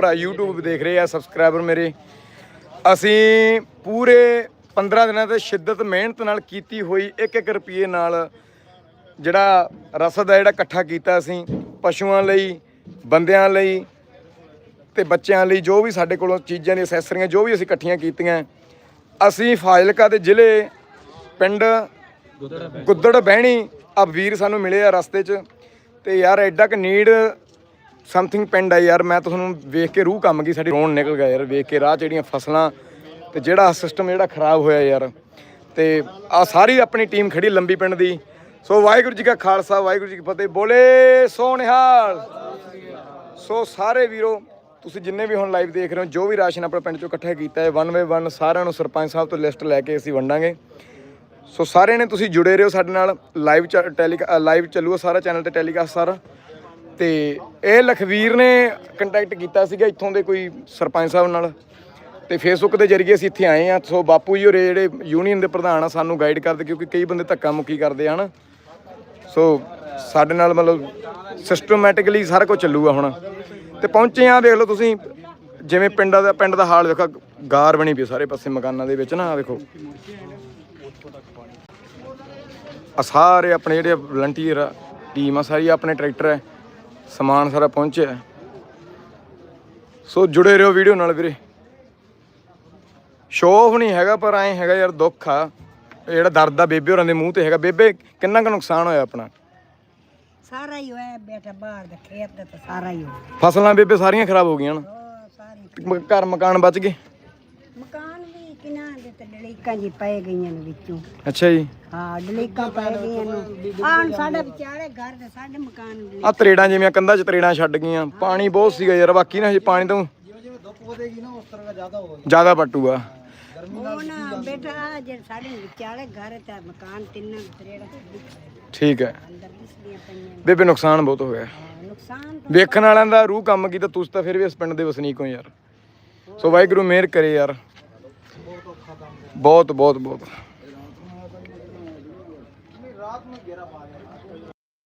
ਭਰਾ YouTube ਦੇਖ ਰਹੇ ਆ ਸਬਸਕ੍ਰਾਈਬਰ ਮੇਰੇ। ਅਸੀਂ ਪੂਰੇ 15 ਦਿਨਾਂ ਤੇ ਸ਼ਿੱਦਤ, ਮਿਹਨਤ ਨਾਲ ਕੀਤੀ ਹੋਈ 1-1 ਰੁਪਏ ਨਾਲ ਜਿਹੜਾ ਰਸਦ ਹੈ, ਜਿਹੜਾ ਇਕੱਠਾ ਕੀਤਾ ਅਸੀਂ, ਪਸ਼ੂਆਂ ਲਈ, ਬੰਦਿਆਂ ਲਈ ਤੇ ਬੱਚਿਆਂ ਲਈ, ਜੋ ਵੀ ਸਾਡੇ ਕੋਲੋਂ ਚੀਜ਼ਾਂ ਦੀ ਅਸੈਸਰੀਆਂ, ਜੋ ਵੀ ਅਸੀਂ ਇਕੱਠੀਆਂ ਕੀਤੀਆਂ, ਅਸੀਂ ਫਾਜ਼ਿਲਕਾ ਦੇ ਜ਼ਿਲ੍ਹੇ ਪਿੰਡ ਗੁੱਦੜ ਬਹਿਣੀ ਆ ਵੀਰ ਸਾਨੂੰ ਮਿਲੇ ਆ ਰਸਤੇ 'ਚ ਤੇ ਯਾਰ, ਐਡਾ ਕਿ ਨੀਡ ਸਮਥਿੰਗ ਪਿੰਡ ਆ ਯਾਰ, ਮੈਂ ਤੁਹਾਨੂੰ ਵੇਖ ਕੇ ਰੂਹ ਕੰਮ ਗਈ, ਸਾਡੀ ਰੋਣ ਨਿਕਲ ਗਿਆ ਯਾਰ, ਵੇਖ ਕੇ ਰਾਹ 'ਚ ਜਿਹੜੀਆਂ ਫਸਲਾਂ ਤੇ ਜਿਹੜਾ ਸਿਸਟਮ ਜਿਹੜਾ ਖਰਾਬ ਹੋਇਆ ਯਾਰ। ਤੇ ਆ ਸਾਰੀ ਆਪਣੀ ਟੀਮ ਖੜੀ ਲੰਬੀ ਪਿੰਡ ਦੀ। ਸੋ ਵਾਹਿਗੁਰੂ ਜੀ ਕਾ ਖਾਲਸਾ, ਵਾਹਿਗੁਰੂ ਜੀ ਕੀ ਫਤਿਹ। ਬੋਲੇ ਸੋ ਨਿਹਾਲ ਸੋ ਸਾਰੇ ਵੀਰੋ, ਤੁਸੀਂ ਜਿੰਨੇ ਵੀ ਹੁਣ ਲਾਈਵ ਦੇਖ ਰਹੇ ਹੋ, ਜੋ ਵੀ ਰਾਸ਼ਨ ਆਪਣੇ ਪਿੰਡ ਚੋਂ ਇਕੱਠਾ ਕੀਤਾ ਹੈ ਵਨ ਬਾਏ ਵਨ ਸਾਰਿਆਂ ਨੂੰ ਸਰਪੰਚ ਸਾਹਿਬ ਤੋਂ ਲਿਸਟ ਲੈ ਕੇ ਅਸੀਂ ਵੰਡਾਂਗੇ। ਸੋ ਸਾਰਿਆਂ ਨੇ ਤੁਸੀਂ ਜੁੜੇ ਰਹੋ ਸਾਡੇ ਨਾਲ। ਲਾਈਵ ਟੈਲੀ ਲਾਈਵ ਚੱਲੂਗਾ ਸਾਰਾ ਚੈਨਲ ਤੇ ਟੈਲੀਕਾਸਟ ਸਾਰਾ। ਤੇ ਇਹ ਲਖਵੀਰ ਨੇ ਕੰਟੈਕਟ ਕੀਤਾ ਸੀਗਾ ਇੱਥੋਂ ਦੇ ਕੋਈ ਸਰਪੰਚ ਸਾਹਿਬ ਨਾਲ। ਤੇ ਫੇਸਬੁੱਕ ਦੇ ਜ਼ਰੀਏ ਅਸੀਂ ਇੱਥੇ ਆਏ ਆ ਸੋ ਬਾਪੂ ਜੀ ਹੋਰੇ ਜਿਹੜੇ ਯੂਨੀਅਨ ਦੇ ਪ੍ਰਧਾਨ ਆ, ਸਾਨੂੰ ਗਾਈਡ ਕਰਦੇ ਕਿਉਂਕਿ ਕਈ ਬੰਦੇ ਧੱਕਾ ਮੁੱਕੀ ਕਰਦੇ ਆ, ਹਨਾ। ਸੋ ਸਾਡੇ ਨਾਲ ਮਤਲਬ ਸਿਸਟਮੈਟਿਕਲੀ ਸਾਰਾ ਕੁਝ ਚੱਲੂਗਾ ਹੁਣ। ਤੇ ਪਹੁੰਚੇ ਆ ਦੇਖ ਲਓ ਤੁਸੀਂ, ਜਿਵੇਂ ਪਿੰਡਾਂ ਦਾ ਪਿੰਡ ਦਾ ਹਾਲ ਵੇਖੋ, ਗਾਰ ਬਣੀ ਪਈ ਸਾਰੇ ਪਾਸੇ ਮਕਾਨਾਂ ਦੇ ਵਿੱਚ ਨਾ, ਆਹ ਵੇਖੋ। ਆ ਸਾਰੇ ਆਪਣੇ ਜਿਹੜੇ ਵਲੰਟੀਅਰ ਟੀਮ ਆ, ਸਾਰੀ ਆਪਣੇ ਟਰੈਕਟਰ ਹੈ ਸਮਾਨ ਸਾਰਾ ਪਹੁੰਚਿਆ। ਸੋ ਜੁੜੇ ਰਹੋ ਵੀਡੀਓ ਨਾਲ ਵੀਰੇ। ਸ਼ੋਅ ਨਹੀਂ ਹੈਗਾ ਪਰ ਐ ਹੈਗਾ ਯਾਰ ਦੁੱਖ ਆ। ਜਿਹੜਾ ਦਰਦ ਆ ਬੇਬੇ ਹੋਰਾਂ ਦੇ ਮੂੰਹ ਤੇ ਹੈਗਾ। ਬੇਬੇ ਕਿੰਨਾ ਕੁ ਨੁਕਸਾਨ ਹੋਇਆ ਆਪਣਾ? ਸਾਰਾ ਹੀ ਹੋਇਆ ਬੇਟਾ ਬਾਹਰ ਦਾ ਖੇਤ ਦਾ ਤਾਂ ਸਾਰਾ ਹੀ ਹੋਇਆ। ਫਸਲਾਂ ਬੇਬੇ ਸਾਰੀਆਂ ਖਰਾਬ ਹੋ ਗਈਆਂ ਨਾ? ਸਾਰੀ ਘਰ ਮਕਾਨ ਬਚ ਗਏ? ਤੇ ਡਲੀਕਾਂ ਜੀ ਪਏ ਗਈਆਂ ਨੇ ਵਿੱਚੋਂ। ਅੱਛਾ ਜੀ। ਹਾਂ ਡਲੀਕਾਂ ਪੈ ਗਈਆਂ ਨੇ। ਆਹ ਸਾਡੇ ਵਿਚਾਰੇ ਘਰ ਦੇ ਸਾਡੇ ਮਕਾਨ ਡਲੀ ਆ ਤਰੇੜਾਂ ਜਿਵੇਂ ਕੰਧਾਂ 'ਚ ਤਰੇੜਾਂ ਛੱਡ ਗਈਆਂ। ਪਾਣੀ ਬਹੁਤ ਸੀਗਾ ਯਾਰ ਬਾਕੀ ਨਾ ਹਜੇ ਪਾਣੀ ਤਾਂ ਜ਼ਿਆਦਾ ਪਟੂਗਾ। ਉਹ ਨਾ ਬੇਟਾ ਆਹ ਜਿਹੜੇ ਸਾਡੇ ਵਿਚਾਰੇ ਘਰ ਤੇ ਮਕਾਨ ਤਿੰਨਾਂ ਤਰੇੜਾ ਠੀਕ ਹੈ। ਅੰਦਰ ਦਿਸਦੀਆਂ ਪਈਆਂ ਨੇ। ਬੇਬੇ ਨੁਕਸਾਨ ਬਹੁਤ ਹੋਇਆ ਹਾਂ, ਨੁਕਸਾਨ ਤਾਂ ਵੇਖਣ ਵਾਲਿਆਂ ਦਾ ਰੂਹ ਕੰਮ ਕੀਤਾ ਤੁਸੀਂ ਤਾਂ ਫਿਰ ਵੀ ਇਸ ਪਿੰਡ ਦੇ ਵਸਨੀਕ ਹੋ ਯਾਰ। ਸੋ ਵਾਹਿਗੁਰੂ ਮਿਹਰ ਕਰੇ ਯਾਰ। ਬਹੁਤ ਬਹੁਤ ਬਹੁਤ।